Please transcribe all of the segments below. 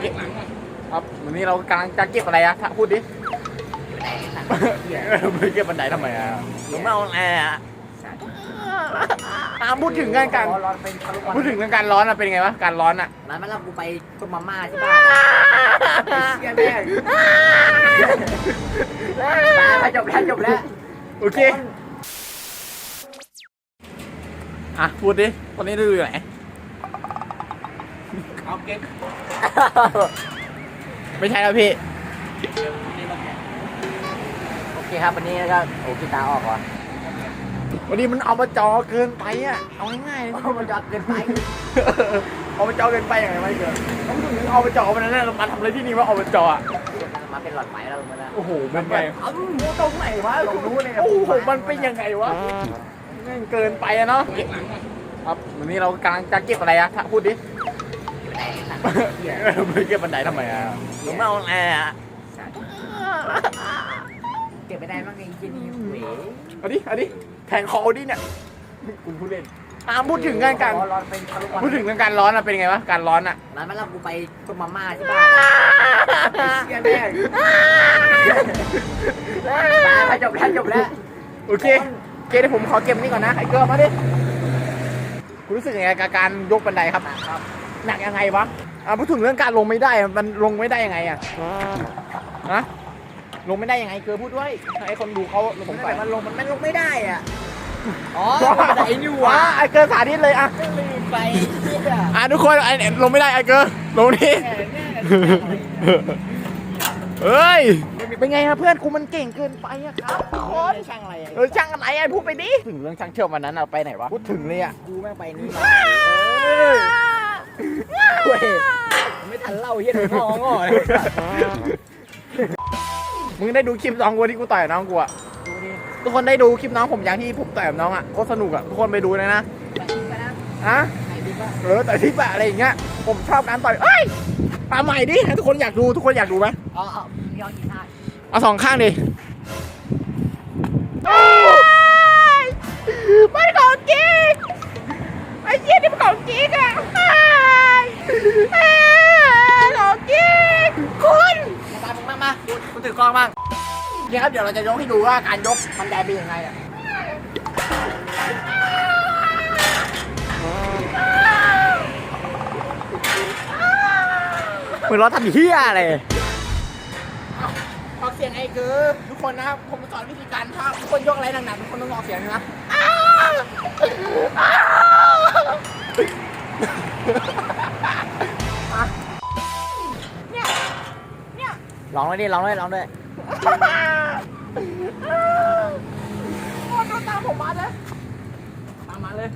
เก็บครับวันนี้เรากำลังจะเก็บอะไรอะถ้าพูดดิไม่เก็บบันไดทำไมอะหนูไม่เอาแอร์อะอะพูดถึงการการร้อนเป็นทะลุพูดถึงเรื่องการร้อนอะเป็นไงวะการร้อนอะร้านมาแล้วกูไปต้มมาม่าที่บ้านเชี่ยแม่ไปจบแล้วจบแล้วโอเคอะพูดดิวันนี้ดูอยู่ไหน เอาเก็บไม่ใช่แล้วพี่ โอเคครับวันนี้ก็โอ้กีตาร์ออกก่อนวันนี้มันเอามาจอเกินไปอะเอาง่ายๆเลยเพราะมันยอดเกินไป เอามาจอเกินไปยังไงไม่เกินต้องถึงเอามาจอวันนั้นน่ะเรามาทำอะไรที่นี่ว่าเอามาจออะมาเป็นหลอดไฟแล้วมันนะโอ้โห มันไปเอ้าตรงไหนวะเรารู้เลยโอ้โห มันเป็นยังไงวะแม่งเกินไปอะเนาะครับวันนี้เรากำลังจะเก็บอะไรอะถ้าพู ดดิไม่เก็บบันไดทำไมอะหนูไม่เอาแอร์อะเก็บไม่ได้บ้างไอ้ที่นี่เว้ยเอาดิเอาดิแทงคอดิเนี่ยคุณพูดเล่นอะพูดถึงการการร้อนเป็นทะลุพูดถึงเรื่องการร้อนอะเป็นไงวะการร้อนอะร้านมาแล้วกูไปต้มมาม่าที่บ้านเชี่ยแม่ไปจบแล้วจบแล้วโอเคโอเคเดี๋ยวผมขอเก็บนี่ก่อนนะไอ้เกลือมาดิคุณรู้สึกยังไงกับการยกบันไดครับครับ หนักยังไงวะอะพูดถึงเรื่องการลงไม่ได้มันลงไม่ได้ยังไงอะฮะลงไม่ได้ยังไงเกลือพูดด้วยให้คนดูเขาลงผมไปแต่มันลงมันไม่ลงไม่ได้อะอ๋อไอ้นี่หว้าว่าไอ้เกลือสาธิตเลยอะลืมไปเนี่ยอะทุกคนไอ้ลงไม่ได้ไอ้เกลือลงนี่แหม่เนี่ยเฮ้ยเป็นไงครับเพื่อนกูมันเก่งเกินไปอะครับทุกคนช่างอะไรอะเออช่างอะไรไอ้พูดไปดิถึงเรื่องช่างเชื่อมวันนั้นอะไปไหนวะพูดถึงเลยอะกูแม่งไปนี่มา เออเว้ยไม่ทันเล่าเฮียหนูงองอเลยมึงได้ดูคลิปน้องกูที่กูต่อยกับน้องกูอะดูดิทุกคนได้ดูคลิปน้องผมอย่างที่ผมต่อยกับน้องอะโคตรสนุกอะทุกคนไปดูเลยนะไปดิไปนะฮะไปดิป่ะเออต่อยที่ปะอะไรอย่างเงี้ยผมชอบการต่อยเอ้ยตามใหม่ดิให้ทุกคนอยากดูทุกคนอยากดูไหมอ๋อเอาย้อนกี่ท่าเอาสองข้างดิมันของจริงไอ้เหี้ยนี่มันของจริงอะของจริงคุณ มามึงมามากูกู ถือกล้องบ้างนี่ครับเดี๋ยวเราจะยกให้ดูว่าการยกบันไดเป็นยังไงอะเหมือนเราทำเหี้ยอะไรออกเสียงไอ้เกอทุกคนนะครับผมสอนวิธีการถ้าทุกคนยกอะไรหนักๆทุกคนต้องออกเสียงนะ เนี่ยลองเลยดิลองเลยลองด้วยโอ้ดูตามผมมาเลยตามมาเลย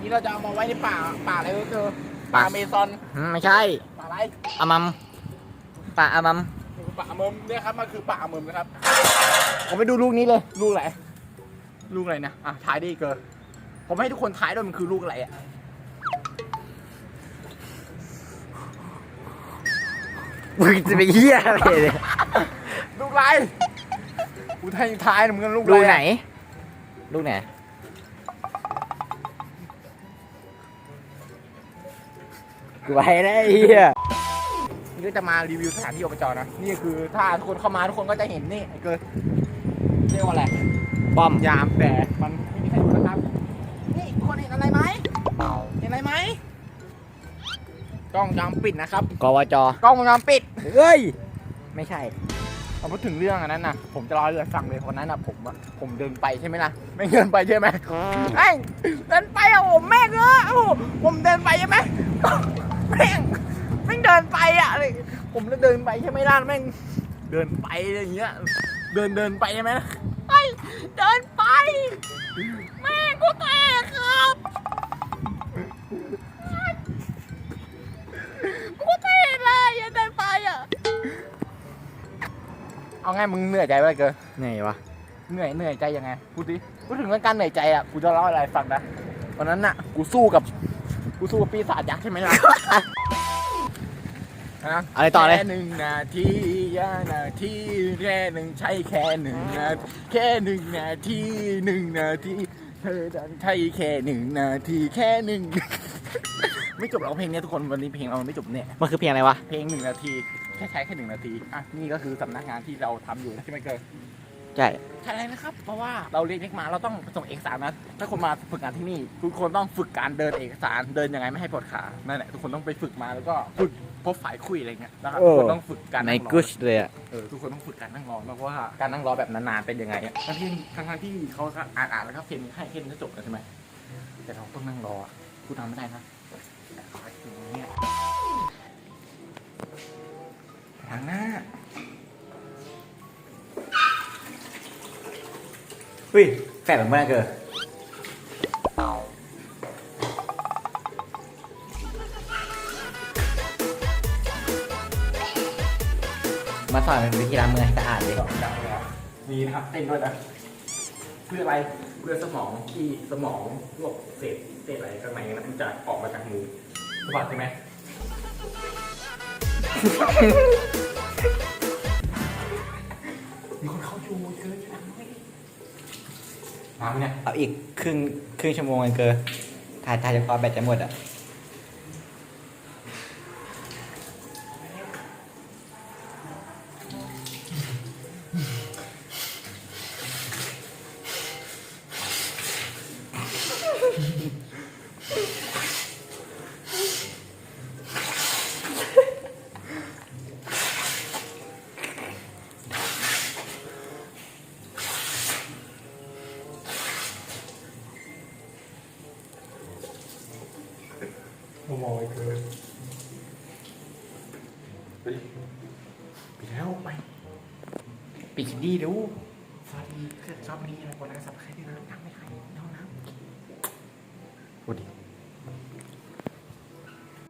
นี่เราจะเอามาไว้ในป่า ป่าอะไรก็เจอป่าเมซอนอืมไม่ใช่ ป่าอะไรอามัมป่าอามัมป่าเมิมเนี่ยครับ มันคือป่าเมิมนะครับ ผมไปดูลูกนี้เลย ลูกอะไรลูกอะไรนะ อะทายดิเกอร์ผมให้ทุกคนทายด้วยมันคือลูกอะไรอะ มึงจะไปเฮียอะไรเนี่ยลูกอะไรกูทายทายนะมึงลูกอะไรลูกอะไหน ลูกไหน กูไปได้เฮียนี่ก็จะมารีวิวสถานที่อบจนะ นี่คือถ้าทุกคนเข้ามาทุกคนก็จะเห็นนี่ไอ้เกิร์เรียกว่าอะไร ป้อมยามแต่มัน กล้องวงจรปิดนะครับ กวจกล้องวงจรปิด เฮ้ย ไม่ใช่เอาพูดถึงเรื่องอันนั้นนะผมจะรอเรือสั่งเลยวันนั้นนะผมอะผมเดินไปใช่ไหมล่ะ ไม่เดินไปใช่ไหมไอ้ยเดินไปอะผมแม่งเออโอ้โหผมเดินไปใช่ไหมแม่งแม่งเดินไปอะเลยผมจะเดินไปใช่ไหมล่ะแม่งเดินไปอย่างเงี้ย เดินเดินไปใช่ไหมไอ้ยเดินไป แม่งกูแตกครับ เอาไงมึงเหนื่อยใจไปเกินไหนวะเหนื่อยเหนื่อยใจยังไงพูดดิพูดถึงเรื่องการเหนื่อยใจอะกูจะเล่าอะไรให้ฟังนะวันนั้นน่ะกูสู้กับกูสู้กับปีศาจยักษ์ใช่ไหมล่ะฮะอะไรต่อเลยแค่หนึ่งนาทียานาทีแค่หนึ่งใช่แค่หนึ่งนาทีแค่หนึ่งนาทีหนึ่งนาทีเธอดันใช่แค่หนึ่งนาทีแค่หนึ่ง ไม่จบหรอกเพลงเนี้ยทุกคนวันนี้เพลงเราไม่จบเนี่ยมันคือเพลงอะไรวะ เพลงหนึ่งนาทีแค่ใช้แค่หนึ่งนาทีอะนี่ก็คือสำนักงานที่เราทำอยู่นะใช่ไหมเกิร์ลใช่ ใช่เลยนะครับ เพราะว่าเราเรียนเอกมาเราต้องส่งเอกสารนะถ้าคนมาฝึกงานที่นี่ทุกคนต้องฝึกการเดินเอกสารเดินยังไงไม่ให้ปวดขานั่นแหละทุกคนต้องไปฝึกมาแล้วก็ฝึกพบฝ่ายคุยอะไรเงี้ยนะครับทุกคนต้องฝึกการในนั่งรอกุชเลยอะเออทุกคนต้องฝึกการนั่งรอมากว่าการนั่งรอแบบนานๆเป็นยังไงอะทั้งที่ทั้งๆที่เขาอ่านอ่านแล้วครับเซ็นให้เซ็นจะจบแล้วใช่ไหมแต่เราต้องนั่งรออะพูดทำไม่ได้นะ ทางหน้าอุ้ยแฟนผมเมื่อเกิดมาสอนเป็นวิธีล้างมือให้สะอาดดิดอกจังเลยครับมีนะครับเต้นด้วยนะเพื่ออะไรเพื่อสมองที่สมองพวกเศษเศษอะไรข้างในนั้นมันจะออกมาจากมือสบัดใช่ไหม มีคนเข้าอยู่เกินน้ำเนี่ย เอาอีกครึ่งครึ่งชั่วโมงกันเกินถ่ายถ่ายจนกว่าแบตจะหมดอะ องมองไปเกินเฮ้ยปิดแล้วไปปิดคดีดูสวัสดีเพื่อนชอบนี้อะไรคนนั้นสับใครที่น้ำน้ำไม่ใครน้ำน้ำสวัสดี